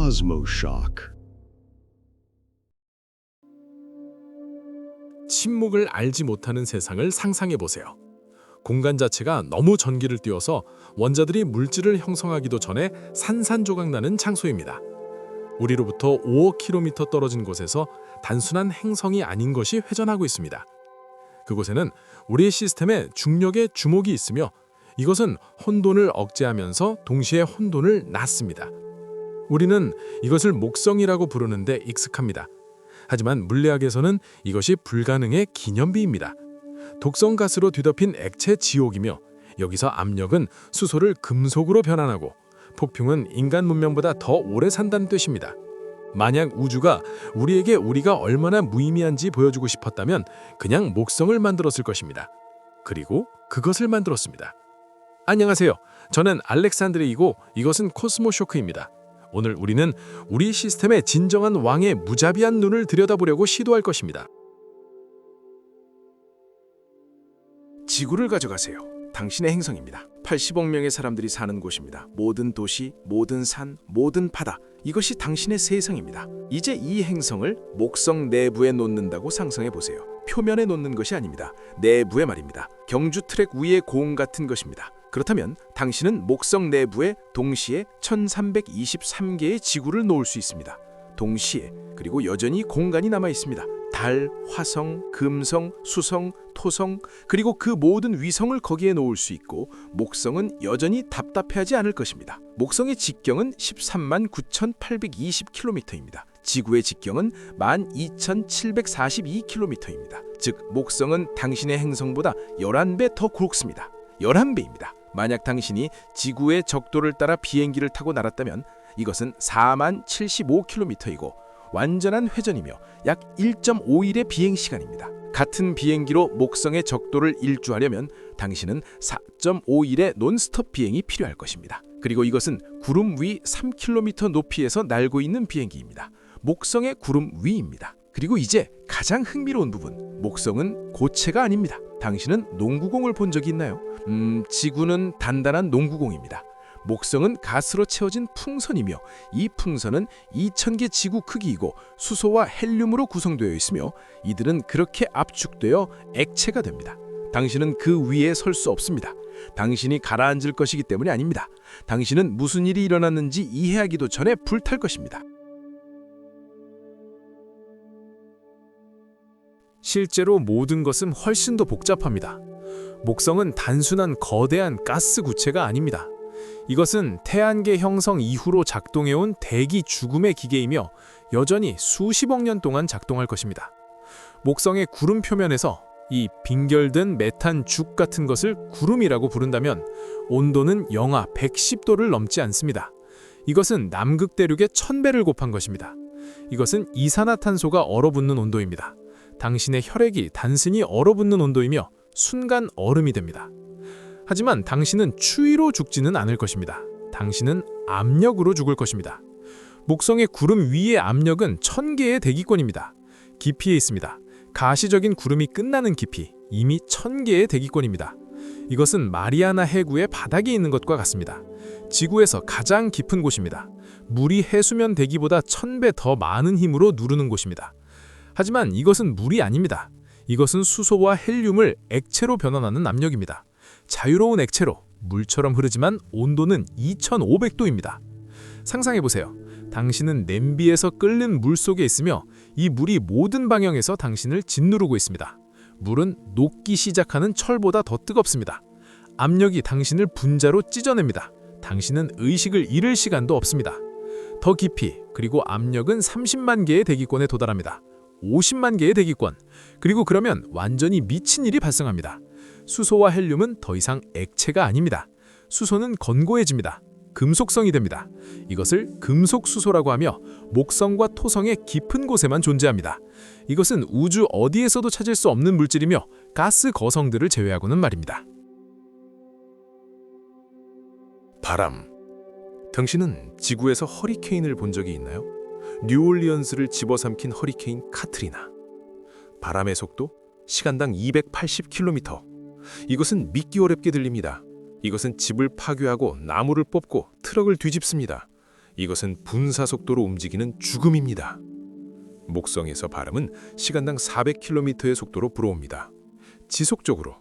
cosmoshock. 침묵을 알지 못하는 세상을 상상해 보세요. 공간 자체가 너무 전기를 띄워서 원자들이 물질을 형성하기도 전에 산산조각 나는 장소입니다. 우리로부터 5억 킬로미터 떨어진 곳에서 단순한 행성이 아닌 것이 회전하고 있습니다. 그곳에는 우리의 시스템에 중력의 주목이 있으며 이것은 혼돈을 억제하면서 동시에 혼돈을 낳습니다. 우리는 이것을 목성이라고 부르는데 익숙합니다. 하지만 물리학에서는 이것이 불가능의 기념비입니다. 독성 가스로 뒤덮인 액체 지옥이며 여기서 압력은 수소를 금속으로 변환하고 폭풍은 인간 문명보다 더 오래 산다는 뜻입니다. 만약 우주가 우리에게 우리가 얼마나 무의미한지 보여주고 싶었다면 그냥 목성을 만들었을 것입니다. 그리고 그것을 만들었습니다. 안녕하세요. 저는 알렉산드레이고 이것은 코스모 쇼크입니다. 오늘 우리는 우리 시스템의 진정한 왕의 무자비한 눈을 들여다보려고 시도할 것입니다. 지구를 가져가세요. 당신의 행성입니다. 80억 명의 사람들이 사는 곳입니다. 모든 도시, 모든 산, 모든 바다. 이것이 당신의 세상입니다. 이제 이 행성을 목성 내부에 놓는다고 상상해 보세요. 표면에 놓는 것이 아닙니다. 내부에 말입니다. 경주 트랙 위의 공 같은 것입니다. 그렇다면 당신은 목성 내부에 동시에 1323개의 지구를 놓을 수 있습니다. 동시에 그리고 여전히 공간이 남아 있습니다. 달, 화성, 금성, 수성, 토성 그리고 그 모든 위성을 거기에 놓을 수 있고 목성은 여전히 답답해하지 않을 것입니다. 목성의 직경은 13만 9,820km입니다. 지구의 직경은 12,742km입니다. 즉 목성은 당신의 행성보다 11배 더 굵습니다. 11배입니다. 만약 당신이 지구의 적도를 따라 비행기를 타고 날았다면 이것은 4만 75km이고 완전한 회전이며 약 1.5일의 비행 시간입니다. 같은 비행기로 목성의 적도를 일주하려면 당신은 4.5일의 논스톱 비행이 필요할 것입니다. 그리고 이것은 구름 위 3km 높이에서 날고 있는 비행기입니다. 목성의 구름 위입니다. 그리고 이제 가장 흥미로운 부분. 목성은 고체가 아닙니다. 당신은 농구공을 본 적이 있나요? 음, 지구는 단단한 농구공입니다. 목성은 가스로 채워진 풍선이며 이 풍선은 2000개 지구 크기이고 수소와 헬륨으로 구성되어 있으며 이들은 그렇게 압축되어 액체가 됩니다. 당신은 그 위에 설 수 없습니다. 당신이 가라앉을 것이기 때문이 아닙니다. 당신은 무슨 일이 일어났는지 이해하기도 전에 불탈 것입니다. 실제로 모든 것은 훨씬 더 복잡합니다. 목성은 단순한 거대한 가스 구체가 아닙니다. 이것은 태안계 형성 이후로 작동해온 대기 죽음의 기계이며 여전히 수십억 년 동안 작동할 것입니다. 목성의 구름 표면에서 이 빙결된 메탄 죽 같은 것을 구름이라고 부른다면 온도는 영하 110도를 넘지 않습니다. 이것은 남극 대륙의 1000배를 곱한 것입니다. 이것은 이산화탄소가 얼어붙는 온도입니다. 당신의 혈액이 단순히 얼어붙는 온도이며 순간 얼음이 됩니다. 하지만 당신은 추위로 죽지는 않을 것입니다. 당신은 압력으로 죽을 것입니다. 목성의 구름 위의 압력은 천 개의 대기권입니다. 깊이에 있습니다. 가시적인 구름이 끝나는 깊이, 이미 천 개의 대기권입니다. 이것은 마리아나 해구의 바닥에 있는 것과 같습니다. 지구에서 가장 깊은 곳입니다. 물이 해수면 대기보다 천배더 많은 힘으로 누르는 곳입니다. 하지만 이것은 물이 아닙니다. 이것은 수소와 헬륨을 액체로 변환하는 압력입니다. 자유로운 액체로 물처럼 흐르지만 온도는 2500도입니다. 상상해 보세요. 당신은 냄비에서 끓는 물 속에 있으며 이 물이 모든 방향에서 당신을 짓누르고 있습니다. 물은 녹기 시작하는 철보다 더 뜨겁습니다. 압력이 당신을 분자로 찢어냅니다. 당신은 의식을 잃을 시간도 없습니다. 더 깊이 그리고 압력은 30만 개의 대기권에 도달합니다. 50만 개의 대기권. 그리고 그러면 완전히 미친 일이 발생합니다. 수소와 헬륨은 더 이상 액체가 아닙니다. 수소는 건고해집니다. 금속성이 됩니다. 이것을 금속 수소라고 하며 목성과 토성의 깊은 곳에만 존재합니다. 이것은 우주 어디에서도 찾을 수 없는 물질이며 가스 거성들을 제외하고는 말입니다. 바람. 당신은 지구에서 허리케인을 본 적이 있나요? 뉴올리언스를 집어삼킨 허리케인 카트리나. 바람의 속도 시간당 280km. 이것은 믿기 어렵게 들립니다. 이것은 집을 파괴하고 나무를 뽑고 트럭을 뒤집습니다. 이것은 분사 속도로 움직이는 죽음입니다. 목성에서 바람은 시간당 400km의 속도로 불어옵니다. 지속적으로.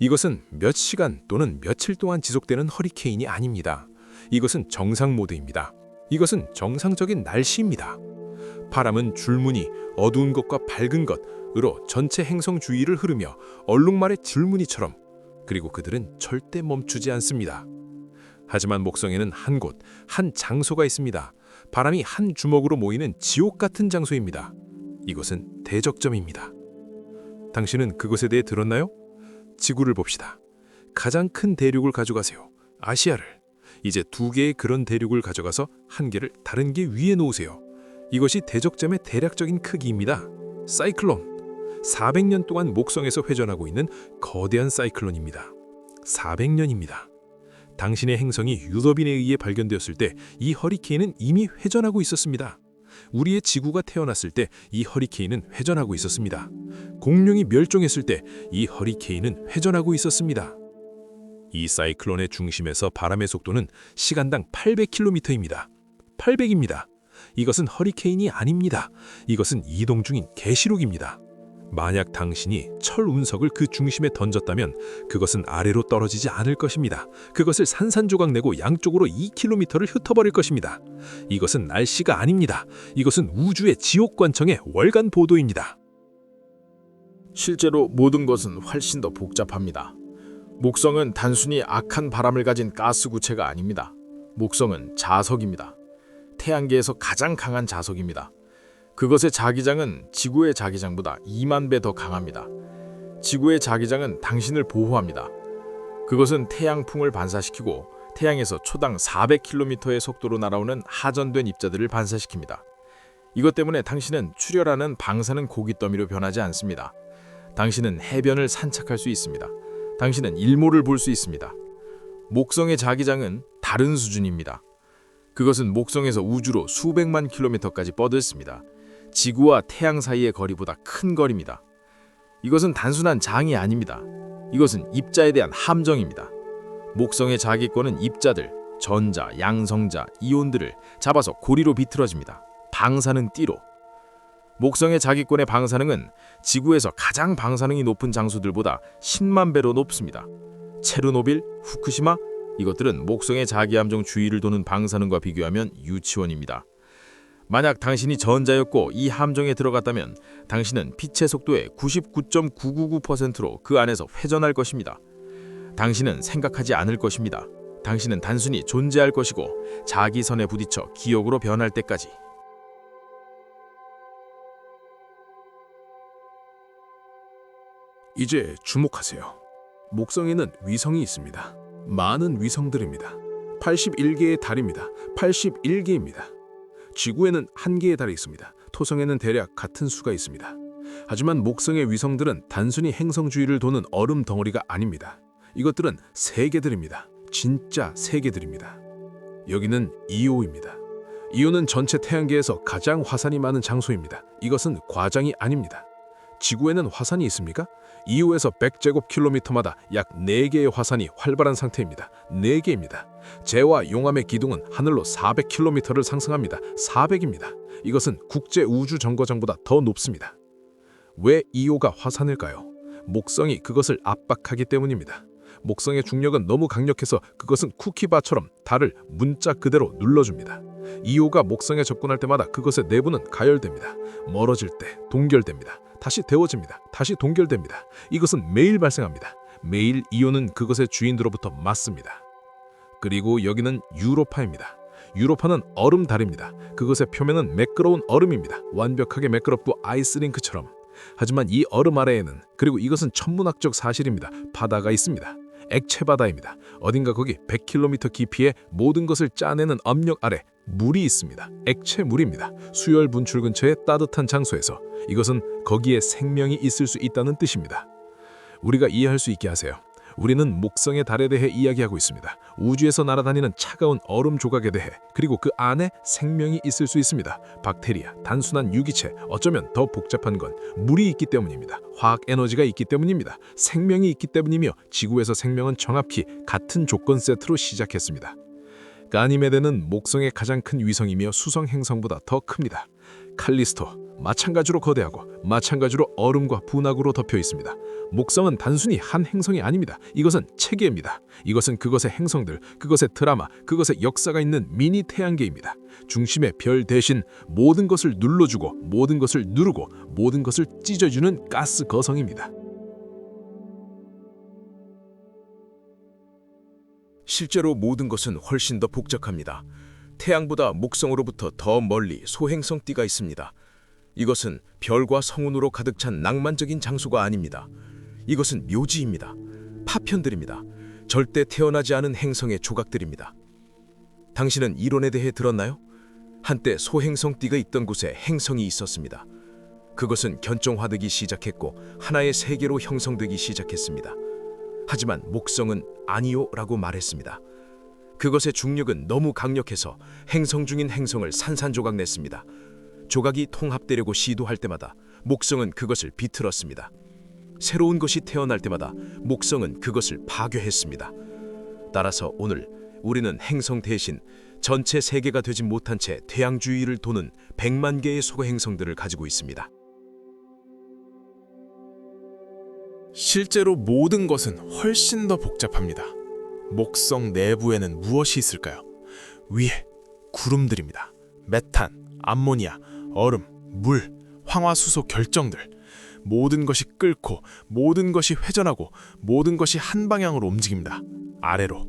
이것은 몇 시간 또는 며칠 동안 지속되는 허리케인이 아닙니다. 이것은 정상 모드입니다. 이것은 정상적인 날씨입니다. 바람은 줄무늬, 어두운 것과 밝은 것으로 전체 행성 주위를 흐르며 얼룩말의 줄무늬처럼 그리고 그들은 절대 멈추지 않습니다. 하지만 목성에는 한 곳, 한 장소가 있습니다. 바람이 한 주먹으로 모이는 지옥 같은 장소입니다. 이곳은 대적점입니다. 당신은 그것에 대해 들었나요? 지구를 봅시다. 가장 큰 대륙을 가져가세요. 아시아를. 이제 두 개의 그런 대륙을 가져가서 한 개를 다른 개 위에 놓으세요. 이것이 대적점의 대략적인 크기입니다. 사이클론. 400년 동안 목성에서 회전하고 있는 거대한 사이클론입니다. 400년입니다. 당신의 행성이 유럽인에 의해 발견되었을 때 이 허리케인은 이미 회전하고 있었습니다. 우리의 지구가 태어났을 때 이 허리케인은 회전하고 있었습니다. 공룡이 멸종했을 때 이 허리케인은 회전하고 있었습니다. 이 사이클론의 중심에서 바람의 속도는 시간당 800km입니다. 800입니다. 이것은 허리케인이 아닙니다. 이것은 이동 중인 계시록입니다. 만약 당신이 철 운석을 그 중심에 던졌다면 그것은 아래로 떨어지지 않을 것입니다. 그것을 산산조각 내고 양쪽으로 2km를 흩어버릴 것입니다. 이것은 날씨가 아닙니다. 이것은 우주의 지옥관청의 월간 보도입니다. 실제로 모든 것은 훨씬 더 복잡합니다. 목성은 단순히 악한 바람을 가진 가스 구체가 아닙니다. 목성은 자석입니다. 태양계에서 가장 강한 자석입니다. 그것의 자기장은 지구의 자기장보다 2만 배 더 강합니다. 지구의 자기장은 당신을 보호합니다. 그것은 태양풍을 반사시키고 태양에서 초당 400km의 속도로 날아오는 하전된 입자들을 반사시킵니다. 이것 때문에 당신은 출혈하는 방사능 고깃더미로 변하지 않습니다. 당신은 해변을 산책할 수 있습니다. 당신은 일몰을 볼 수 있습니다. 목성의 자기장은 다른 수준입니다. 그것은 목성에서 우주로 수백만 킬로미터까지 뻗었습니다. 지구와 태양 사이의 거리보다 큰 거리입니다. 이것은 단순한 장이 아닙니다. 이것은 입자에 대한 함정입니다. 목성의 자기권은 입자들, 전자, 양성자, 이온들을 잡아서 고리로 비틀어집니다. 방사능 띠로. 목성의 자기권의 방사능은 지구에서 가장 방사능이 높은 장소들보다 10만 배로 높습니다. 체르노빌, 후쿠시마 이것들은 목성의 자기함정 주위를 도는 방사능과 비교하면 유치원입니다. 만약 당신이 전자였고 이 함정에 들어갔다면 당신은 빛의 속도의 99.999%로 그 안에서 회전할 것입니다. 당신은 생각하지 않을 것입니다. 당신은 단순히 존재할 것이고 자기 선에 부딪혀 기억으로 변할 때까지. 이제 주목하세요. 목성에는 위성이 있습니다. 많은 위성들입니다. 81개의 달입니다. 81개입니다. 지구에는 한 개의 달이 있습니다. 토성에는 대략 같은 수가 있습니다. 하지만 목성의 위성들은 단순히 행성 주위를 도는 얼음 덩어리가 아닙니다. 이것들은 세계들입니다. 진짜 세계들입니다. 여기는 이오입니다. 이오는 전체 태양계에서 가장 화산이 많은 장소입니다. 이것은 과장이 아닙니다. 지구에는 화산이 있습니까? 이오에서 100제곱킬로미터마다 약 4개의 화산이 활발한 상태입니다. 4개입니다. 재와 용암의 기둥은 하늘로 400km를 상승합니다. 400입니다. 이것은 국제 우주 정거장보다 더 높습니다. 왜 이오가 화산일까요? 목성이 그것을 압박하기 때문입니다. 목성의 중력은 너무 강력해서 그것은 쿠키바처럼 달을 문자 그대로 눌러줍니다. 이오가 목성에 접근할 때마다 그것의 내부는 가열됩니다. 멀어질 때 동결됩니다. 다시 데워집니다. 다시 동결됩니다. 이것은 매일 발생합니다. 매일 이오는 그것의 주인들로부터 맞습니다. 그리고 여기는 유로파입니다. 유로파는 얼음 달입니다. 그것의 표면은 매끄러운 얼음입니다. 완벽하게 매끄럽고 아이스링크처럼. 하지만 이 얼음 아래에는 그리고 이것은 천문학적 사실입니다. 바다가 있습니다. 액체 바다입니다. 어딘가 거기 100km 깊이에 모든 것을 짜내는 압력 아래 물이 있습니다. 액체 물입니다. 수열 분출 근처의 따뜻한 장소에서 이것은 거기에 생명이 있을 수 있다는 뜻입니다. 우리가 이해할 수 있게 하세요. 우리는 목성의 달에 대해 이야기하고 있습니다. 우주에서 날아다니는 차가운 얼음 조각에 대해 그리고 그 안에 생명이 있을 수 있습니다. 박테리아, 단순한 유기체, 어쩌면 더 복잡한 건 물이 있기 때문입니다. 화학 에너지가 있기 때문입니다. 생명이 있기 때문이며 지구에서 생명은 정확히 같은 조건 세트로 시작했습니다. 까니메데는 목성의 가장 큰 위성이며 수성 행성보다 더 큽니다. 칼리스토 마찬가지로 거대하고 마찬가지로 얼음과 분화구로 덮여 있습니다. 목성은 단순히 한 행성이 아닙니다. 이것은 체계입니다. 이것은 그것의 행성들, 그것의 드라마, 그것의 역사가 있는 미니 태양계입니다. 중심의 별 대신 모든 것을 눌러주고 모든 것을 누르고 모든 것을 찢어주는 가스 거성입니다. 실제로 모든 것은 훨씬 더 복잡합니다. 태양보다 목성으로부터 더 멀리 소행성 띠가 있습니다. 이것은 별과 성운으로 가득 찬 낭만적인 장소가 아닙니다. 이것은 묘지입니다. 파편들입니다. 절대 태어나지 않은 행성의 조각들입니다. 당신은 이론에 대해 들었나요? 한때 소행성 띠가 있던 곳에 행성이 있었습니다. 그것은 견종화되기 시작했고 하나의 세계로 형성되기 시작했습니다. 하지만 목성은 아니요라고 말했습니다. 그것의 중력은 너무 강력해서 행성 중인 행성을 산산조각 냈습니다. 조각이 통합되려고 시도할 때마다 목성은 그것을 비틀었습니다. 새로운 것이 태어날 때마다 목성은 그것을 파괴했습니다. 따라서 오늘 우리는 행성 대신 전체 세계가 되지 못한 채 태양 주위를 도는 100만 개의 소행성들을 가지고 있습니다. 실제로 모든 것은 훨씬 더 복잡합니다. 목성 내부에는 무엇이 있을까요? 위에 구름들입니다. 메탄, 암모니아, 얼음, 물, 황화수소 결정들. 모든 것이 끓고 모든 것이 회전하고 모든 것이 한 방향으로 움직입니다. 아래로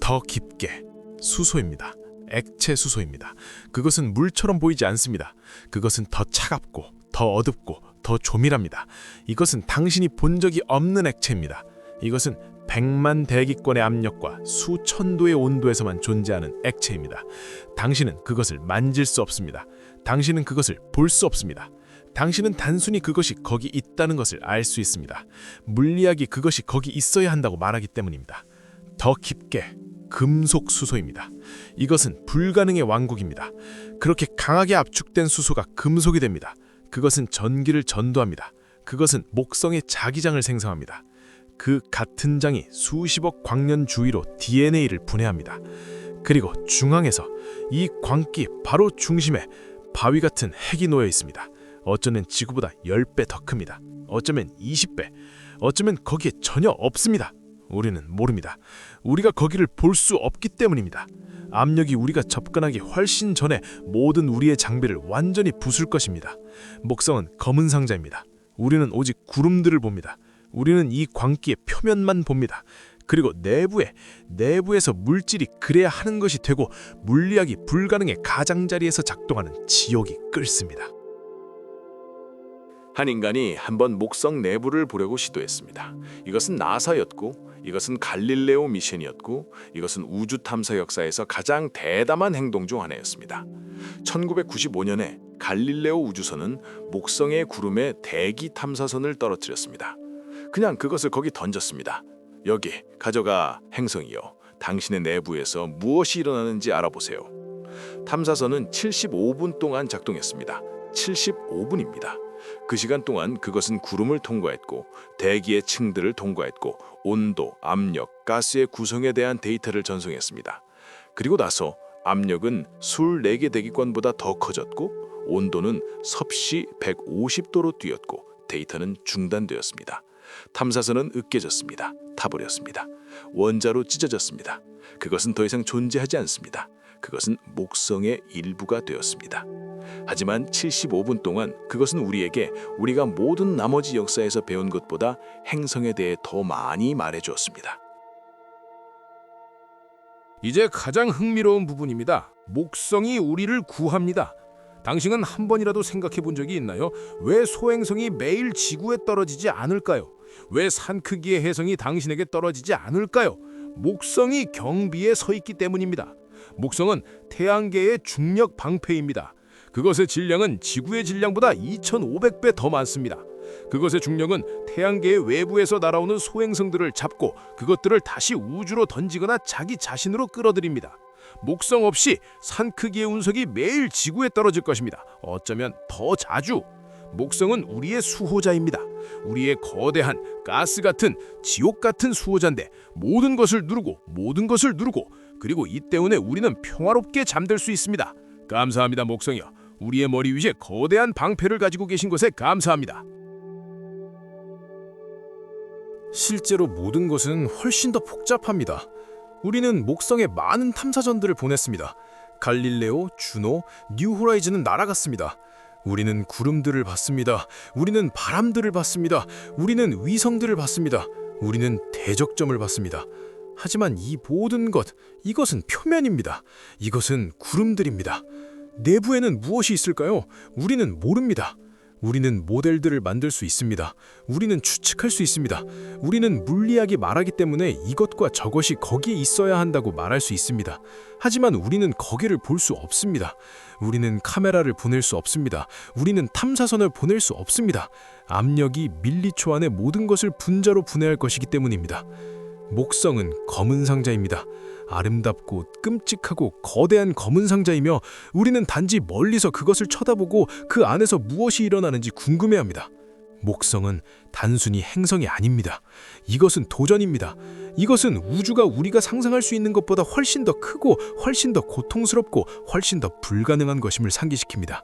더 깊게 수소입니다. 액체 수소입니다. 그것은 물처럼 보이지 않습니다. 그것은 더 차갑고 더 어둡고 더 조밀합니다. 이것은 당신이 본 적이 없는 액체입니다. 이것은 100만 대기권의 압력과 수천 도의 온도에서만 존재하는 액체입니다. 당신은 그것을 만질 수 없습니다. 당신은 그것을 볼 수 없습니다. 당신은 단순히 그것이 거기 있다는 것을 알 수 있습니다. 물리학이 그것이 거기 있어야 한다고 말하기 때문입니다. 더 깊게 금속 수소입니다. 이것은 불가능의 왕국입니다. 그렇게 강하게 압축된 수소가 금속이 됩니다. 그것은 전기를 전도합니다. 그것은 목성의 자기장을 생성합니다. 그 같은 장이 수십억 광년 주위로 DNA를 분해합니다. 그리고 중앙에서 이 광기 바로 중심에 바위 같은 핵이 놓여 있습니다. 어쩌면 지구보다 10배 더 큽니다. 어쩌면 20배. 어쩌면 거기에 전혀 없습니다. 우리는 모릅니다. 우리가 거기를 볼 수 없기 때문입니다. 압력이 우리가 접근하기 훨씬 전에 모든 우리의 장비를 완전히 부술 것입니다. 목성은 검은 상자입니다. 우리는 오직 구름들을 봅니다. 우리는 이 광기의 표면만 봅니다. 그리고 내부에 내부에서 물질이 그래야 하는 것이 되고 물리학이 불가능의 가장자리에서 작동하는 지옥이 끓습니다. 한 인간이 한번 목성 내부를 보려고 시도했습니다. 이것은 나사였고 이것은 갈릴레오 미션이었고 이것은 우주 탐사 역사에서 가장 대담한 행동 중 하나였습니다. 1995년에 갈릴레오 우주선은 목성의 구름에 대기 탐사선을 떨어뜨렸습니다. 그냥 그것을 거기 던졌습니다. 여기 가져가 행성이요. 당신의 내부에서 무엇이 일어나는지 알아보세요. 탐사선은 75분 동안 작동했습니다. 75분입니다. 그 시간 동안 그것은 구름을 통과했고 대기의 층들을 통과했고 온도, 압력, 가스의 구성에 대한 데이터를 전송했습니다. 그리고 나서 압력은 술 4개 대기권보다 더 커졌고 온도는 섭씨 150도로 뛰었고 데이터는 중단되었습니다. 탐사선은 으깨졌습니다. 타버렸습니다. 원자로 찢어졌습니다. 그것은 더 이상 존재하지 않습니다. 그것은 목성의 일부가 되었습니다. 하지만 75분 동안 그것은 우리에게 우리가 모든 나머지 역사에서 배운 것보다 행성에 대해 더 많이 말해 주었습니다. 이제 가장 흥미로운 부분입니다. 목성이 우리를 구합니다. 당신은 한 번이라도 생각해 본 적이 있나요? 왜 소행성이 매일 지구에 떨어지지 않을까요? 왜 산 크기의 혜성이 당신에게 떨어지지 않을까요? 목성이 경비에 서 있기 때문입니다. 목성은 태양계의 중력 방패입니다. 그것의 질량은 지구의 질량보다 2,500배 더 많습니다. 그것의 중력은 태양계의 외부에서 날아오는 소행성들을 잡고 그것들을 다시 우주로 던지거나 자기 자신으로 끌어들입니다. 목성 없이 산 크기의 운석이 매일 지구에 떨어질 것입니다. 어쩌면 더 자주. 목성은 우리의 수호자입니다. 우리의 거대한 가스 같은 지옥 같은 수호자인데 모든 것을 누르고 모든 것을 누르고 그리고 이 때문에 우리는 평화롭게 잠들 수 있습니다. 감사합니다, 목성이여. 우리의 머리 위에 거대한 방패를 가지고 계신 것에 감사합니다. 실제로 모든 것은 훨씬 더 복잡합니다. 우리는 목성에 많은 탐사전들을 보냈습니다. 갈릴레오, 주노, 뉴 호라이즌은 날아갔습니다. 우리는 구름들을 봤습니다. 우리는 바람들을 봤습니다. 우리는 위성들을 봤습니다. 우리는 대적점을 봤습니다. 하지만 이 모든 것, 이것은 표면입니다. 이것은 구름들입니다. 내부에는 무엇이 있을까요? 우리는 모릅니다. 우리는 모델들을 만들 수 있습니다. 우리는 추측할 수 있습니다. 우리는 물리학이 말하기 때문에 이것과 저것이 거기에 있어야 한다고 말할 수 있습니다. 하지만 우리는 거기를 볼 수 없습니다. 우리는 카메라를 보낼 수 없습니다. 우리는 탐사선을 보낼 수 없습니다. 압력이 밀리초 안에 모든 것을 분자로 분해할 것이기 때문입니다. 목성은 검은 상자입니다. 아름답고 끔찍하고 거대한 검은 상자이며 우리는 단지 멀리서 그것을 쳐다보고 그 안에서 무엇이 일어나는지 궁금해합니다. 목성은 단순히 행성이 아닙니다. 이것은 도전입니다. 이것은 우주가 우리가 상상할 수 있는 것보다 훨씬 더 크고 훨씬 더 고통스럽고 훨씬 더 불가능한 것임을 상기시킵니다.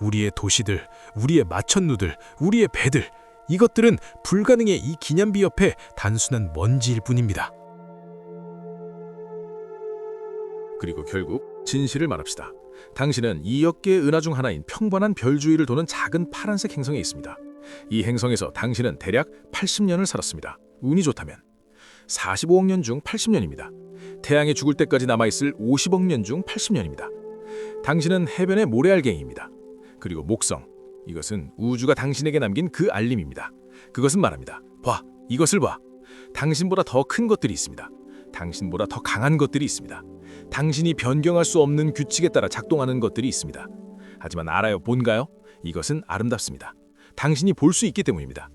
우리의 도시들, 우리의 마천루들, 우리의 배들 이것들은 불가능의 이 기념비 옆에 단순한 먼지일 뿐입니다. 그리고 결국 진실을 말합시다. 당신은 2억 개의 은하 중 하나인 평범한 별 주위를 도는 작은 파란색 행성에 있습니다. 이 행성에서 당신은 대략 80년을 살았습니다. 운이 좋다면 45억 년 중 80년입니다. 태양에 죽을 때까지 남아있을 50억 년 중 80년입니다. 당신은 해변의 모래알갱이입니다. 그리고 목성, 이것은 우주가 당신에게 남긴 그 알림입니다. 그것은 말합니다. 봐, 이것을 봐. 당신보다 더 큰 것들이 있습니다. 당신보다 더 강한 것들이 있습니다. 당신이 변경할 수 없는 규칙에 따라 작동하는 것들이 있습니다. 하지만 알아요, 뭔가요? 이것은 아름답습니다. 당신이 볼 수 있기 때문입니다.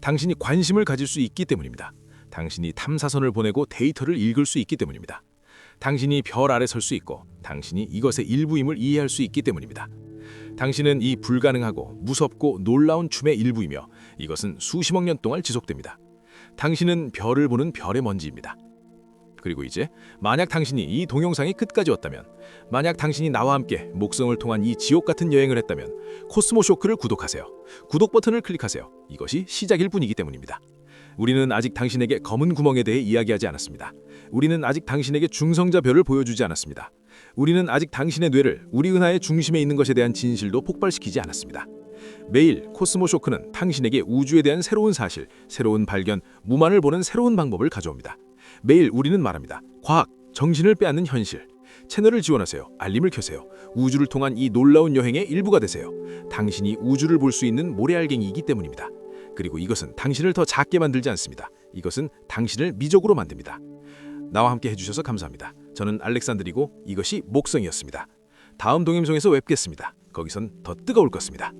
당신이 관심을 가질 수 있기 때문입니다. 당신이 탐사선을 보내고 데이터를 읽을 수 있기 때문입니다. 당신이 별 아래 설 수 있고 당신이 이것의 일부임을 이해할 수 있기 때문입니다. 당신은 이 불가능하고 무섭고 놀라운 춤의 일부이며 이것은 수십억 년 동안 지속됩니다. 당신은 별을 보는 별의 먼지입니다. 그리고 이제 만약 당신이 이 동영상이 끝까지 왔다면 만약 당신이 나와 함께 목성을 통한 이 지옥 같은 여행을 했다면 코스모 쇼크를 구독하세요. 구독 버튼을 클릭하세요. 이것이 시작일 뿐이기 때문입니다. 우리는 아직 당신에게 검은 구멍에 대해 이야기하지 않았습니다. 우리는 아직 당신에게 중성자 별을 보여주지 않았습니다. 우리는 아직 당신의 뇌를 우리 은하의 중심에 있는 것에 대한 진실도 폭발시키지 않았습니다. 매일 코스모 쇼크는 당신에게 우주에 대한 새로운 사실, 새로운 발견, 무만을 보는 새로운 방법을 가져옵니다. 매일 우리는 말합니다. 과학, 정신을 빼앗는 현실. 채널을 지원하세요. 알림을 켜세요. 우주를 통한 이 놀라운 여행의 일부가 되세요. 당신이 우주를 볼 수 있는 모래알갱이이기 때문입니다. 그리고 이것은 당신을 더 작게 만들지 않습니다. 이것은 당신을 미적으로 만듭니다. 나와 함께 해주셔서 감사합니다. 저는 알렉산드리고 이것이 목성이었습니다. 다음 동임송에서 뵙겠습니다. 거기선 더 뜨거울 것입니다.